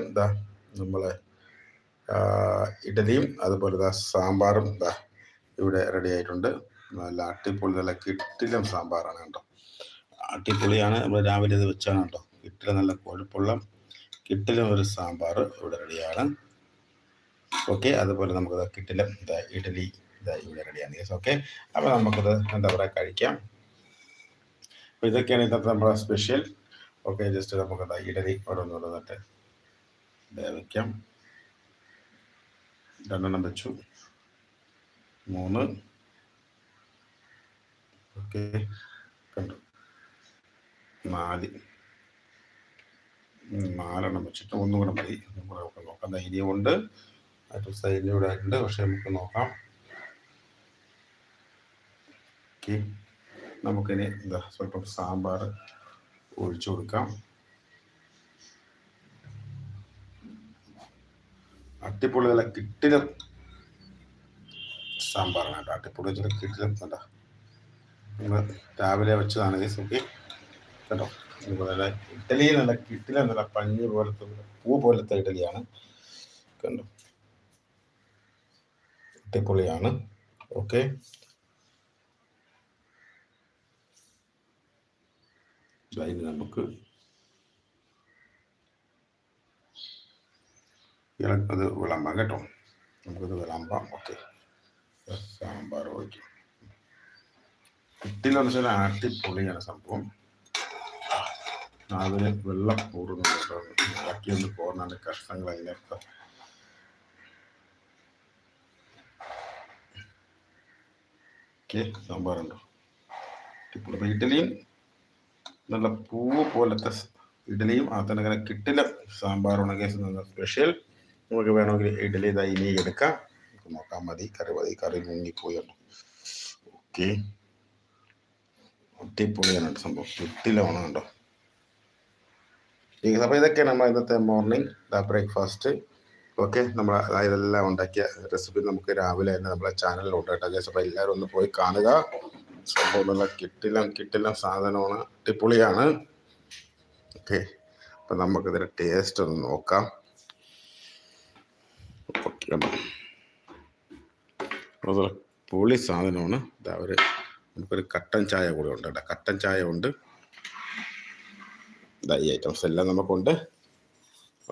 എന്താ നമ്മൾ ഇഡലിയും അതുപോലെ ഇതാ സാമ്പാറും ഇതാ ഇവിടെ റെഡി ആയിട്ടുണ്ട്. നല്ല അട്ടിപ്പൊളി നല്ല കിട്ടിലും സാമ്പാറാണ് കേട്ടോ. അട്ടിപ്പൊളിയാണ് നമ്മൾ രാവിലെ ഇത് വെച്ചാണ് കേട്ടോ. കിട്ടിലും നല്ല കൊഴുപ്പുള്ള കിട്ടിലും ഒരു സാമ്പാർ ഇവിടെ റെഡിയാണ് ഓക്കെ അതുപോലെ നമുക്കത് കിട്ടിലും ഇതാ ഇഡലി ഇതാ ഇവിടെ റെഡിയാണ് യെസ് ഓക്കെ അപ്പോൾ നമുക്കത് എന്താ പറയുക കഴിക്കാം. അപ്പോൾ ഇതൊക്കെയാണ് ഇന്നത്തെ നമ്മുടെ സ്പെഷ്യൽ ഓക്കെ ജസ്റ്റ് നമുക്കത് ഇഡലി ഓരോന്നോട് ഓരോന്നോരോന്നിട്ട് വേവിക്കാം രണ്ടെണ്ണം വെച്ചു മൂന്ന്. ഓക്കെ. കണ്ടു. നാല്. നാലെണ്ണം വെച്ചിട്ട് ഒന്നും കൂടെ മതി. നമുക്ക് നോക്കാം. ധൈര്യമുണ്ട് മറ്റു ഇവിടെ ഉണ്ട്. പക്ഷെ നമുക്ക് നോക്കാം. ഓക്കെ. നമുക്കിനി എന്താ സ്വല്പം സാമ്പാർ ഒഴിച്ചു കൊടുക്കാം. അട്ടിപ്പൊളി നല്ല കിട്ടില സാമ്പാറാണ് കേട്ടോ. അട്ടിപ്പൊളി വെച്ചാൽ കിട്ടില കേട്ടോ നമ്മൾ രാവിലെ വെച്ചതാണ് ഈ സുഖി കേട്ടോ അതുപോലെ ഇഡലി നല്ല കിട്ടില നല്ല പഞ്ഞ് പോലത്തെ പൂ പോലത്തെ ഇഡലിയാണ് കണ്ടോ? അടിപൊളിയാണ്. ഓക്കെ. നമുക്ക് അത് വിളമ്പാം കേട്ടോ. നമുക്കത് വിളമ്പാം. ഓക്കെ. സാമ്പാർ വയ്ക്കും കിട്ടിലെന്ന് വെച്ചാൽ ആട്ടിപ്പൊളിയാണ് സംഭവം. അതിന് വെള്ളം കേട്ടോ. ഇളക്കിയൊന്ന് പോർന്നാണ്ട് അതിനൊക്കെ ഓക്കെ സാമ്പാറുണ്ടോ? ഇപ്പോൾ ഇഡലിയും നല്ല പൂവ് പോലത്തെ ഇഡലിയും ഇങ്ങനെ കിട്ടില്ല. സാമ്പാർ ഉണങ്ങിയ സ്പെഷ്യൽ നമുക്ക് വേണമെങ്കിൽ ഇഡലി ഇതാ ഇനി എടുക്കാം. നോക്കാൻ മതി. കറി മതി. കറി മുങ്ങിപ്പോയുണ്ട് ഓക്കെ. അടിപൊളിയാണ് സംഭവം. ചുട്ടിലാണ് കേട്ടോ അപ്പോൾ ഇതൊക്കെയാണ് നമ്മൾ ഇന്നത്തെ മോർണിംഗ് ബ്രേക്ക്ഫാസ്റ്റ് ഓക്കെ. നമ്മൾ ഇതെല്ലാം ഉണ്ടാക്കിയ റെസിപ്പി നമുക്ക് രാവിലെ തന്നെ നമ്മളെ ചാനലിലുണ്ട് കേട്ടോ ഗൈസ് അപ്പോൾ എല്ലാവരും ഒന്ന് പോയി കാണുക. സംഭവം നല്ല കിട്ടില്ല കിട്ടില്ല സാധനമാണ്. അടിപൊളിയാണ്. ഓക്കെ. അപ്പം നമുക്കിതിന്റെ ടേസ്റ്റ് ഒന്ന് നോക്കാം. കണ്ടോ പൊളി സാധനമാണ്. ഇതാ ഒരു നമുക്കൊരു കട്ടൻ ചായ കൂടെ ഉണ്ട് കേട്ടോ. കട്ടൻ ചായ ഉണ്ട്. ഇതാ ഈ ഐറ്റംസ് എല്ലാം നമുക്കുണ്ട്.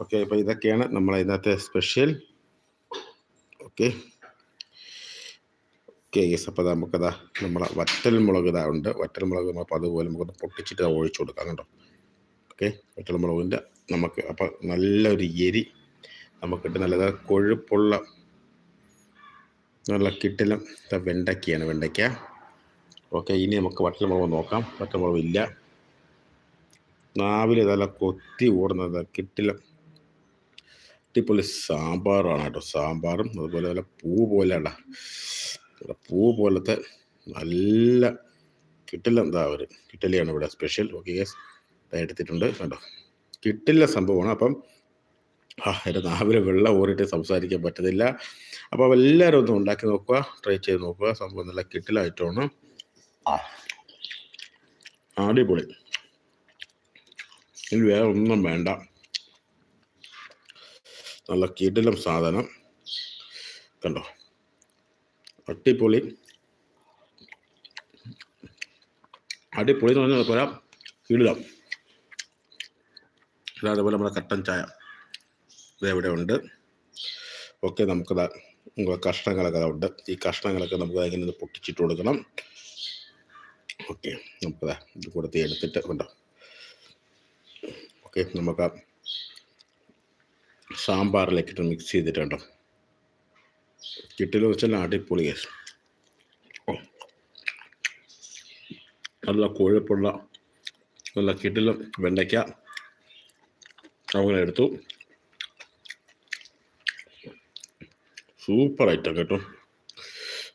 ഓക്കെ അപ്പോൾ ഇതൊക്കെയാണ് നമ്മൾ ഇന്നത്തെ സ്പെഷ്യൽ ഓക്കെ ഓക്കെ ഈ അപ്പോൾ നമുക്കതാ നമ്മളെ വറ്റൽ മുളക് ഇതാ ഉണ്ട്. വറ്റൽ മുളക് അപ്പോൾ അതുപോലെ നമുക്കൊന്ന് പൊട്ടിച്ചിട്ട് ഒഴിച്ചു കൊടുക്കാം കേട്ടോ. ഓക്കെ വറ്റൽ മുളകിന്റെ നമുക്ക് അപ്പോൾ നല്ലൊരു എരി നമുക്കിട്ട് നല്ലത് കൊഴുപ്പുള്ള നല്ല കിട്ടിലും വെണ്ടയ്ക്കയാണ് വെണ്ടയ്ക്ക. ഓക്കെ ഇനി നമുക്ക് വറ്റൽ നോക്കാം. വറ്റൽ ഇല്ല. നാവിൽ നല്ല കൊത്തി ഓടുന്നത് കിട്ടിലും അടിപൊളി സാമ്പാറാണ് കേട്ടോ സാമ്പാറും. അതുപോലെ നല്ല പൂ പോലെയുള്ള നല്ല പൂ പോലത്തെ നല്ല കിട്ടില്ല എന്താ ഒരു കിട്ടലിയാണ് ഇവിടെ സ്പെഷ്യൽ. ഓക്കെ എടുത്തിട്ടുണ്ട്. കേട്ടോ കിട്ടില്ല സംഭവമാണ്. അപ്പം എന്റെ നാവിൽ വെള്ളം ഊറിയിട്ട് സംസാരിക്കാൻ പറ്റത്തില്ല. അപ്പോൾ എല്ലാവരും ഒന്ന് ഉണ്ടാക്കി നോക്കുക ട്രൈ ചെയ്ത് നോക്കുക. സംഭവം നല്ല കിട്ടിലായിട്ടാണ്. അടിപൊളി. ഇനി വേറെ ഒന്നും വേണ്ട. നല്ല കിടിലം സാധനം. കണ്ടോ? അടിപൊളി. അടിപൊളി എന്ന് പറഞ്ഞാൽ പോരാ കിടിലം. അതേപോലെ നമ്മുടെ കട്ടൻ ചായ. ഇത് ഇവിടെ ഉണ്ട് ഓക്കെ നമുക്കത് കഷ്ണങ്ങളൊക്കെ ഉണ്ട് ഈ കഷ്ണങ്ങളൊക്കെ നമുക്ക് ഇങ്ങനെ പൊട്ടിച്ചിട്ട് കൊടുക്കണം. ഓക്കെ നമുക്കത് ഇത് കൊടുത്ത് എടുത്തിട്ട് ഉണ്ടോ ഓക്കെ നമുക്ക് സാമ്പാറിലേക്കിട്ട് മിക്സ് ചെയ്തിട്ടുണ്ടോ കിട്ടിയെന്ന് വെച്ചാൽ അടിപൊളി കേസ് നല്ല കൊഴുപ്പുള്ള നല്ല കിട്ടിലും വെണ്ടയ്ക്ക. അങ്ങനെ എടുത്തു. സൂപ്പർ ഐറ്റം കേട്ടോ.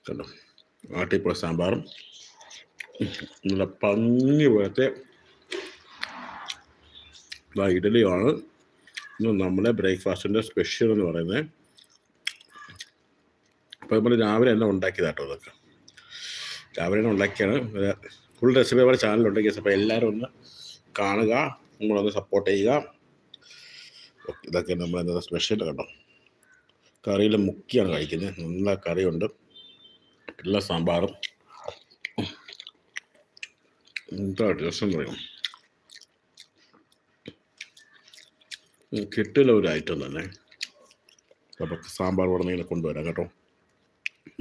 കണ്ടോ? ആട്ടിപ്പുഴ സാമ്പാറും. നല്ല പഞ്ഞി പോലത്തെ ഇഡലിയുമാണ് ഇന്ന് നമ്മുടെ ബ്രേക്ക്ഫാസ്റ്റിന്റെ സ്പെഷ്യൽ എന്ന് പറയുന്നത്. അപ്പോൾ നമ്മൾ രാവിലെ തന്നെ ഉണ്ടാക്കിയതാട്ടോ അതൊക്കെ. രാവിലെ തന്നെ ഉണ്ടാക്കിയാണ്. ഫുൾ റെസിപ്പി നമ്മുടെ ചാനലുണ്ടെങ്കിൽ അപ്പോൾ എല്ലാവരും ഒന്ന് കാണുക. നമ്മളൊന്ന് സപ്പോർട്ട് ചെയ്യുക. ഇതൊക്കെ നമ്മൾ എന്താ സ്പെഷ്യൽ കേട്ടോ കറിയിൽ മുക്കിയാണ് കഴിക്കുന്നത്. നല്ല കറിയുണ്ട്. എല്ലാ സാമ്പാറും. എന്താ രസം പറയും കിട്ടില്ല ഒരു ഐറ്റം തന്നെ. അപ്പോൾ സാമ്പാർ ഉടനെ ഇങ്ങനെ കൊണ്ടുവരാം കേട്ടോ.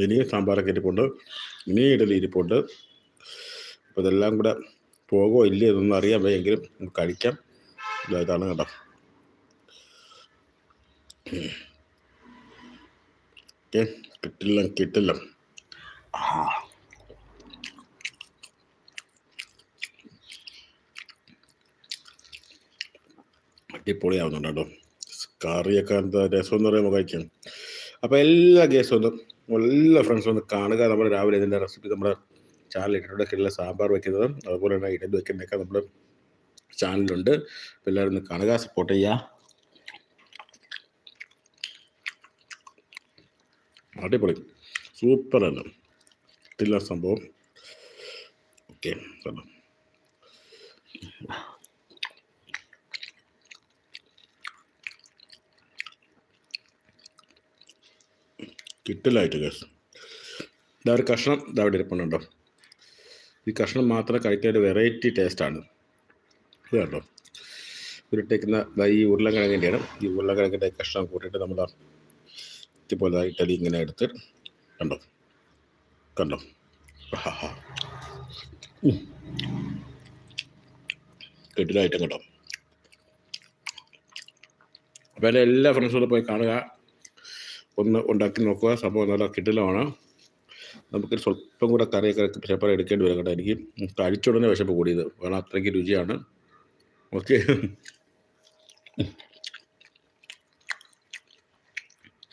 ഇനിയും സാമ്പാറൊക്കെ ഇരിപ്പുണ്ട് ഇനിയും ഇഡലി ഇരിപ്പുണ്ട്. അപ്പോൾ ഇതെല്ലാം കൂടെ പോകുമോ ഇല്ലേ എന്നൊന്നും അറിയാൻ വയ്യെങ്കിലും കഴിക്കാം. ഇതാ ഇതാണ് കേട്ടോ. ഓക്കെ കിട്ടില്ല കിട്ടില്ല. അടിപൊളിയാവുന്നുണ്ട് കേട്ടോ. കറിയൊക്കെ എന്താ രസം എന്ന് പറയുമ്പോൾ കഴിക്കാം. അപ്പോൾ എല്ലാ ഗേസും ഒന്ന് എല്ലാ ഫ്രണ്ട്സും ഒന്ന് കാണുക. നമ്മൾ രാവിലെ ഇതിന്റെ റെസിപ്പി നമ്മുടെ ചാനൽ ഇട്ടിട്ടുണ്ട് കിട്ടുന്ന സാമ്പാർ വെക്കുന്നതും അതുപോലെ തന്നെ ഇടത് വെക്കുന്നതൊക്കെ നമ്മൾ ചാനലുണ്ട് എല്ലാവരും ഒന്ന് കാണുക സപ്പോർട്ട് ചെയ്യുക. അടിപൊളി. സൂപ്പർ അല്ല കിട്ടില്ല സംഭവം. ഓക്കെ കേട്ടോ കിട്ടില്ലായിട്ട് കേസ് ഇതാ ഒരു കഷ്ണം ഇതാ ഇവിടെ ഇരിപ്പുണ്ടോ ഈ കഷ്ണം മാത്രം കഴിക്കാൻ വെറൈറ്റി ടേസ്റ്റാണ് ഇത് കേട്ടോ ഉരുട്ടേക്കുന്ന ഈ ഉരുളക്കിഴങ്ങിന്റെയാണ് ഈ ഉരുളക്കിഴങ്ങിന്റെ കഷ്ണം കൂട്ടിയിട്ട് നമ്മൾ ഇതുപോലെ ഇട്ടലി ഇങ്ങനെ എടുത്ത് കണ്ടോ? കണ്ടോ? ആഹാ. കണ്ടോ? അപ്പോൾ എന്റെ എല്ലാ ഫ്രണ്ട്സുകളും പോയി കാണുക. ഒന്ന് ഉണ്ടാക്കി നോക്കുക. സംഭവം നല്ല കിട്ടിലാണ് നമുക്ക് സ്വല്പം കൂടെ കറിയൊക്കെ ചിലപ്പോൾ എടുക്കേണ്ടി വരും കേട്ടോ എനിക്ക്. കഴിച്ചുടനെ വിശപ്പ് കൂടിയത്. കാരണം അത്രയ്ക്ക് രുചിയാണ്. ഓക്കെ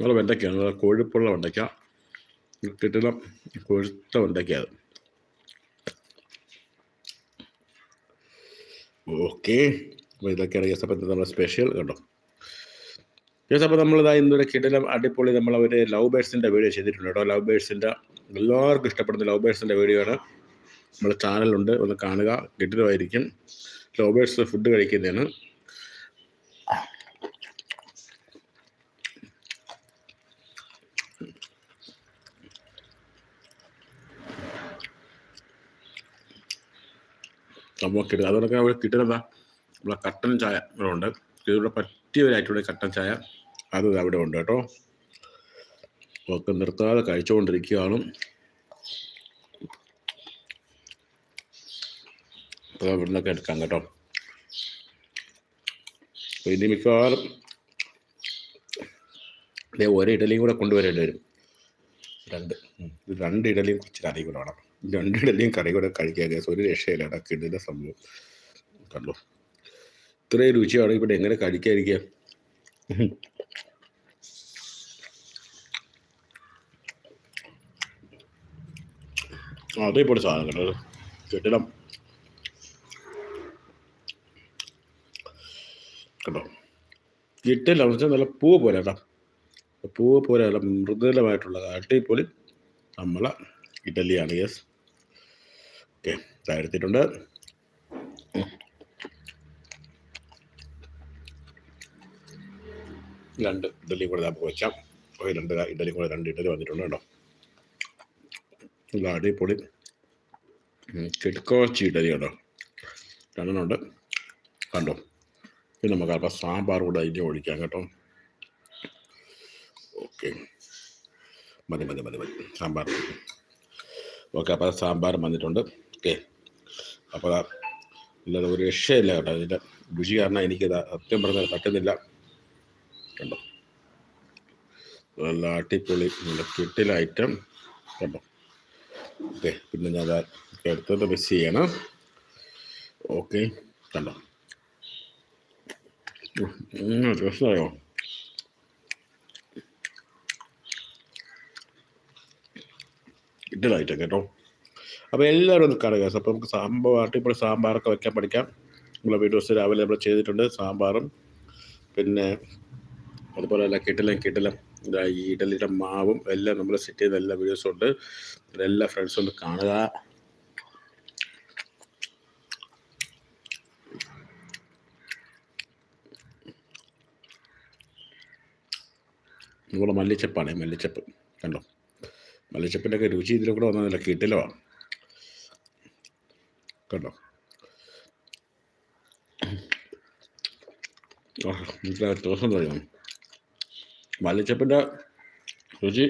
നല്ല വെണ്ടയ്ക്കാണ്. നല്ല കൊഴുപ്പുള്ള വെണ്ടയ്ക്ക കിട്ടണം കൊഴുത്ത വെണ്ടയ്ക്ക അത്. ഓക്കെ. ഇതൊക്കെയാണ് യെസ് നമ്മൾ സ്പെഷ്യൽ കണ്ടോ? നമ്മൾ നമ്മളിതാ ഇന്നൊരു കിടലം അടിപൊളി നമ്മൾ ഒരു ലവ് ബേഴ്സിന്റെ വീഡിയോ ചെയ്തിട്ടുണ്ട് കേട്ടോ. ലവ് ബേഴ്സിന്റെ എല്ലാവർക്കും ഇഷ്ടപ്പെടുന്ന ലവ് ബേഴ്സിന്റെ വീഡിയോ ആണ്. നമ്മുടെ ചാനലുണ്ട്. ഒന്ന് കാണുക. കിടിലമായിരിക്കും. ലവ് ബേഴ്സ് ഫുഡ് കഴിക്കുന്നതാണ്. കിട്ടുക അതുകൊണ്ടൊക്കെ അവിടെ കിട്ടുന്ന നമ്മളെ കട്ടൻ ചായ ഇവിടെ ഉണ്ട്. ഇതിവിടെ പറ്റിയ ഒരു കട്ടൻ ചായ അത് അവിടെ ഉണ്ട് കേട്ടോ. ഒക്കെ നിർത്താതെ കഴിച്ചുകൊണ്ടിരിക്കുകയാണ്. അപ്പോൾ ഇവിടെ നിന്നൊക്കെ എടുക്കാം കേട്ടോ. ഇനി മിക്കവാറും ഒരു ഇഡലിയും കൂടെ കൊണ്ടുവരേണ്ടി വരും. രണ്ട്. രണ്ട് ഇഡലിയും കുറച്ച് കറി കൂടെ വേണം. രണ്ട് ഇഡലിയും കറി കൂടെ കഴിക്കാൻ കേസ് ഒരു രക്ഷയില്ല. കേട്ടോ കിടില സംഭവം. കണ്ടോ? ഇത്രയും രുചിയാണ് ഇവിടെ എങ്ങനെ കഴിക്കാതിരിക്കുക അതേപോലെ സാധനം കേട്ടോ കെട്ടിടം. കേട്ടോ കിട്ടില്ല നല്ല പൂവ് പോലെ കേട്ടോ. പൂവ് പോലെ നല്ല മൃദുലമായിട്ടുള്ള അടിപൊളി നമ്മളെ ഇഡലിയാണ് യെസ് ഓക്കെ എടുത്തിട്ടുണ്ട് രണ്ട് ഇഡലി കൂടെ നമുക്ക് വെച്ചാം. ഒരു രണ്ട് ഇഡലി കൂടെ രണ്ട് ഇഡലി വന്നിട്ടുണ്ട് കേട്ടോ. നല്ല അടിപൊളി കിടക്കോച്ചി ഇഡലി കേട്ടോ. രണ്ടെണ്ണമുണ്ട് കണ്ടോ? പിന്നെ നമുക്ക് അല്പം സാമ്പാർ കൂടെ അതിന്റെ ഒഴിക്കാം കേട്ടോ. ഓക്കെ മതി മതി മതി മതി. സാമ്പാർ. ഓക്കെ അപ്പോൾ സാമ്പാർ വന്നിട്ടുണ്ട്. ഓക്കെ. അപ്പോൾ ഇല്ലാതെ ഒരു രക്ഷയില്ല കേട്ടോ. ഇതിന്റെ രുചി കാരണം എനിക്കത് സത്യം പറഞ്ഞാൽ പറ്റുന്നില്ല. കണ്ടോ? നല്ല അടിപൊളി നല്ല കിട്ടിൽ ഐറ്റം. കണ്ടോ? ഓക്കെ പിന്നെ ഞാൻ എടുത്തത് മിസ് ചെയ്യണം. ഓക്കെ കണ്ടോ? രസമായോ? കിട്ടിലായിട്ട് കേട്ടോ. അപ്പോൾ എല്ലാവരും ഒന്ന് കാണുക അപ്പോൾ നമുക്ക് സാമ്പാർ അടിപൊളി സാമ്പാറൊക്കെ വെക്കാൻ പഠിക്കാം. നമ്മളെ വീഡിയോസ് രാവിലെ നമ്മൾ ചെയ്തിട്ടുണ്ട് സാമ്പാറും. പിന്നെ അതുപോലെ തന്നെ കിട്ടിലും കിട്ടിലും ഇതാ ഈ ഇഡലിയുടെ മാവും എല്ലാം നമ്മൾ സെറ്റ് ചെയ്ത എല്ലാ വീഡിയോസും ഉണ്ട്. എല്ലാ ഫ്രണ്ട്സും ഒന്ന് കാണുക. നമ്മുടെ മല്ലിച്ചപ്പാണ് മല്ലിച്ചപ്പ്. കണ്ടോ? മല്ലിച്ചപ്പിന്റെ ഒക്കെ രുചി ഇതിലും കൂടെ വന്നതല്ല കിട്ടിലോ കണ്ടോ? എനിക്ക് ദിവസം അറിയാം മല്ലിച്ചപ്പിന്റെ രുചി.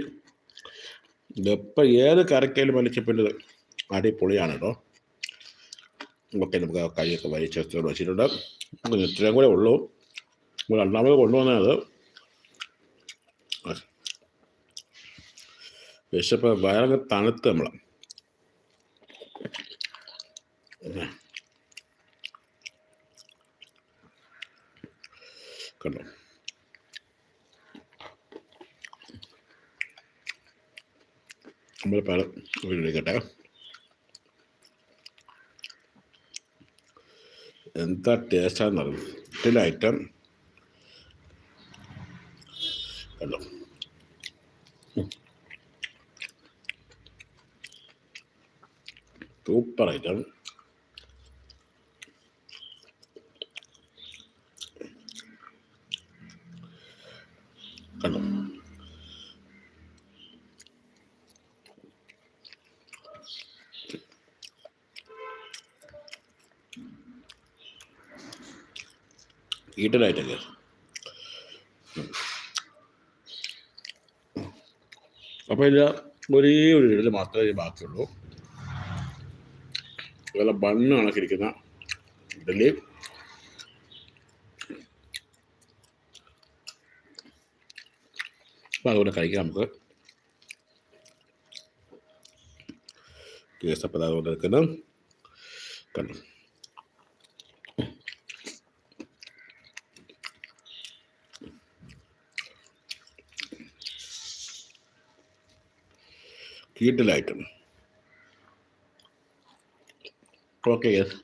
ഇതെപ്പോൾ ഏത് കറിക്കയിലും മല്ലിച്ചപ്പിന്റെ അടിപൊളിയാണ് കേട്ടോ. ഓക്കെ നമുക്ക് ആ കൈയൊക്കെ വലിച്ചെടുത്തോട് വെച്ചിട്ടുണ്ട്. ഇത്രയും കൂടെ ഉള്ളൂ. രണ്ടാമത് കൊണ്ടുവന്നത് വിശപ്പ് വയറൊക്കെ തണുത്ത് നമ്മൾ കണ്ടോ? നമ്മൾ പല എടുക്കട്ടെ. എന്താ ടേസ്റ്റാന്ന് പറഞ്ഞു ഇതിൽ ഐറ്റം കണ്ടോ സൂപ്പർ ഐറ്റം കണ്ടോ? ഈട്ടലായിട്ടൊക്കെ അപ്പോൾ ഇല്ല ഒരേ ഒരു ഇടൽ മാത്രമേ ബാക്കിയുള്ളൂ. അതുപോലെ ബണ്ണ് കണക്കിരിക്കുന്ന ഇഡലി അപ്പോൾ അതുകൊണ്ട് കഴിക്കാം നമുക്ക്. അപ്പോൾ അതുപോലെ നിൽക്കുന്നു കണ്ടു? കീട്ടിലായിട്ടുണ്ട്. ഓക്കെ യെസ്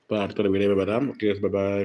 അപ്പോൾ അടുത്തൊരു വീഡിയോ വരാം ഓക്കെ യെസ് ബൈ ബൈ